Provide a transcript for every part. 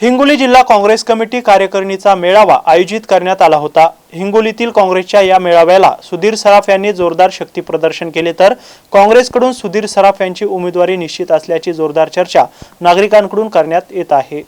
हिंगोली जिल्हा काँग्रेस कमिटी कार्यकारिणीचा मेळावा आयोजित करण्यात आला होता. हिंगोलीतील काँग्रेसच्या या मेळाव्याला सुधीर सराफ यांनी जोरदार शक्ती प्रदर्शन केले तर काँग्रेसकडून सुधीर सराफ यांची उमेदवारी निश्चित असल्याची जोरदार चर्चा नागरिकांकडून करण्यात येत आहे.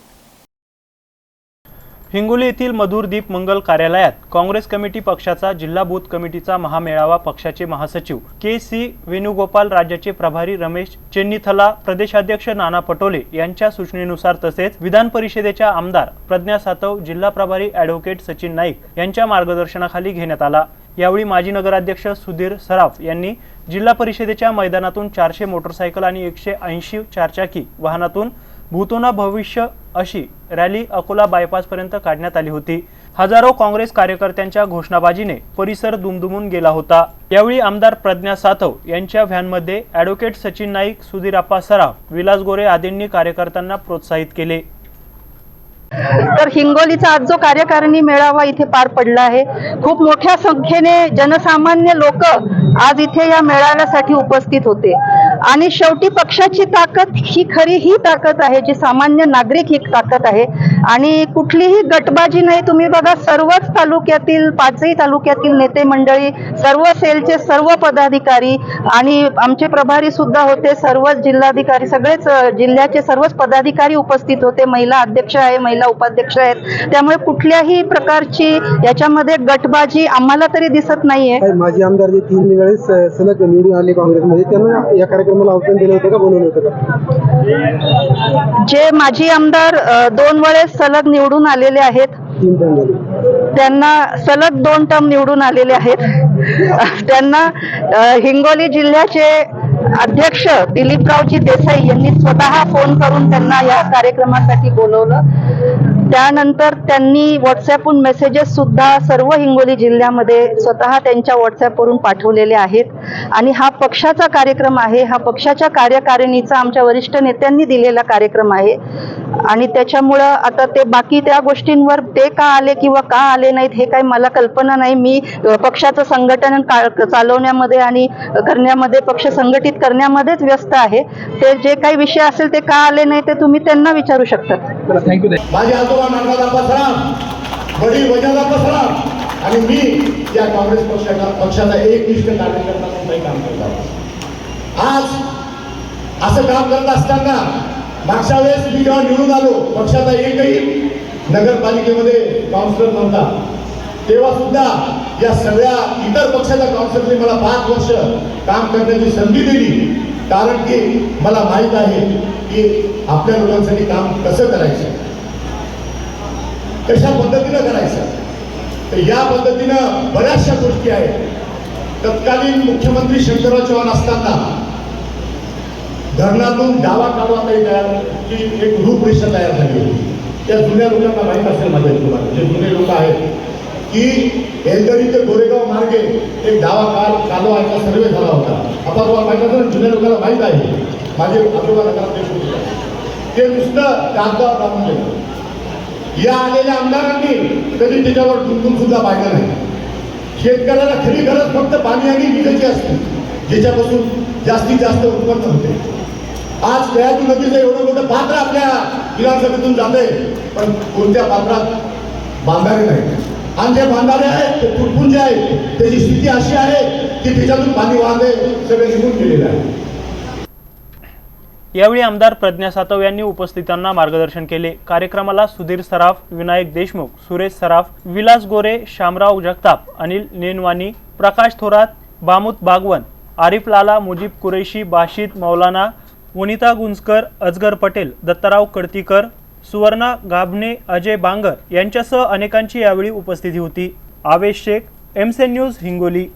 हिंगोली येथील मधुर दीप मंगल कार्यालयात काँग्रेस कमिटी पक्षाचा जिल्हा बूथ कमिटीचा महामेळावा पक्षाचे महासचिव के सी वेणुगोपाल राज्याचे प्रभारी रमेश चेन्नीथला प्रदेशाध्यक्ष नाना पटोले यांच्या सूचनेनुसार तसेच विधान परिषदेच्या आमदार प्रज्ञा सातव जिल्हा प्रभारी ॲडव्होकेट सचिन नाईक यांच्या मार्गदर्शनाखाली घेण्यात आला. यावेळी माजी नगराध्यक्ष सुधीर सराफ यांनी जिल्हा परिषदेच्या मैदानातून चारशे मोटरसायकल आणि एकशे ऐंशी चारचाकी वाहनातून भूतोना भविष्य अशी रॅली अकोला बायपासपर्यंत काढण्यात आली होती. हजारो काँग्रेस कार्यकर्त्यांच्या घोषणाबाजीने परिसर दुमदुमून गेला होता. यावेळी आमदार प्रज्ञा सातव यांच्या व्हॅनमध्ये ॲडव्होकेट सचिन नाईक सुधीराप्पा सराफ विलास गोरे आदींनी कार्यकर्त्यांना प्रोत्साहित केले. तर हिंगोलीचा आज जो कार्यकारिणी मेळावा इथे पार पडला आहे खूप मोठ्या संख्येने जनसामान्य लोक आज इथे या मेळाव्यासाठी उपस्थित होते. आणि शेवटी पक्षाची ताकद ही खरी ही ताकद आहे जी सामान्य नागरिक ही ताकद आहे. आणि कुठलीही गटबाजी नाही. तुम्ही बघा सर्वच तालुक्यातील पाचही तालुक्यातील नेते मंडळी सर्व सेलचे सर्व पदाधिकारी आणि आमचे प्रभारी सुद्धा होते. सर्वच जिल्हाधिकारी सगळेच जिल्ह्याचे सर्वच पदाधिकारी उपस्थित होते. महिला अध्यक्ष आहे महिला उपाध्यक्ष आहेत. त्यामुळे कुठल्याही प्रकारची याच्यामध्ये गटबाजी आम्हाला तरी दिसत नाहीये. माजी आमदार जे तीन वेळेस सलग निवडून आले काँग्रेसमध्ये त्यांना या कार्यक्रमाला आव्हान दिलं होतं का बोलवलं होतं का? जे माजी आमदार दोन वेळेस सलग निवडून आलेले आहेत. त्यांना सलग दोन टर्म निवडून आलेले आहेत. त्यांना हिंगोली जिल्ह्याचे अध्यक्ष दिलीपरावजी देसाई यांनी स्वतः फोन करून त्यांना या कार्यक्रमासाठी बोलवलं. त्यानंतर त्यांनी व्हॉट्सअपहून मेसेजेस सुद्धा सर्व हिंगोली जिल्ह्यामध्ये स्वतः त्यांच्या व्हॉट्सअपवरून पाठवलेले आहेत. आणि हा पक्षाचा कार्यक्रम आहे. हा पक्षाच्या कार्यकारिणीचा आमच्या वरिष्ठ नेत्यांनी दिलेला कार्यक्रम आहे. आणि त्याच्यामुळं आता ते बाकी त्या गोष्टींवर ते का आले किंवा का आले नाहीत हे काही मला कल्पना नाही. मी पक्षाचं संघटन चालवण्यामध्ये आणि करण्यामध्ये पक्ष संघटित करण्यामध्येच व्यस्त आहे. ते जे काही विषय असेल ते का आले नाही ते तुम्ही त्यांना विचारू शकतात माझे आजोबा वडील वजादाप्पा सराफ आणि मी या काँग्रेस पक्षाचा पक्षाचा एकनिष्ठ कार्यकर्ता म्हणून काम करतो आज असं काम करत असताना मागच्या वेळेस मी जेव्हा निवडून आलो पक्षाचा एकही नगरपालिकेमध्ये काउन्सिलर नव्हता तेव्हा सुद्धा या सगळ्या इतर पक्षाच्या काउन्सिलने मला पाच वर्ष काम करण्याची संधी दिली. कारण की मला माहीत आहे की आपल्या लोकांसाठी काम कसं करायचं? कशा पद्धतीनं करायचं? तर या पद्धतीनं बऱ्याचशा गोष्टी आहेत. तत्कालीन मुख्यमंत्री शंकरराव चव्हाण असताना धरणातून डावा काढला काही तयार की एक रूपरेषा तयार झाली होती. त्या जुन्या लोकांना माहीत असेल माझ्या तुम्हाला जे जुने लोक आहेत की एलदरी ते गोरेगाव मार्गे एक डावा काल कालवाचा सर्वे झाला होता. आपण तुम्हाला माहीत असेल जुन्या लोकांना माहीत आहे? माझे आजोबा नगराध्यक्ष ते नुसतं कागदावर टाकून दिलं या आलेल्या आमदारांनी कधी त्याच्यावर टुंकून सुद्धा पाहिलं नाही. शेतकऱ्याला खरी गरज फक्त पाणी आणि विजेची असते ज्याच्यापासून जास्तीत जास्त उत्पन्न होते. आज कयातू नदीचं एवढं मोठं पात्र आपल्या विधानसभेतून जाते पण कोणत्या पात्रात बांधारे नाही. आणि जे बांधारे आहेत ते तुटपुंजे आहेत त्याची स्थिती अशी आहे की त्याच्यातून पाणी वाहते सगळे निघून गेलेले आहे यावेळी आमदार प्रज्ञा सातव यांनी उपस्थितांना मार्गदर्शन केले. कार्यक्रमाला सुधीर सराफ विनायक देशमुख सुरेश सराफ विलास गोरे शामराव जगताप अनिल नेनवानी प्रकाश थोरात बामुत बागवन आरिफ लाला मुजीब कुरेशी बाशिद मौलाना वनिता गुंजकर अजगर पटेल दत्ताराव कडतीकर सुवर्णा गाभणे अजय बांगर यांच्यासह अनेकांची यावेळी उपस्थिती होती. आवेश शेख एमसेन न्यूज हिंगोली.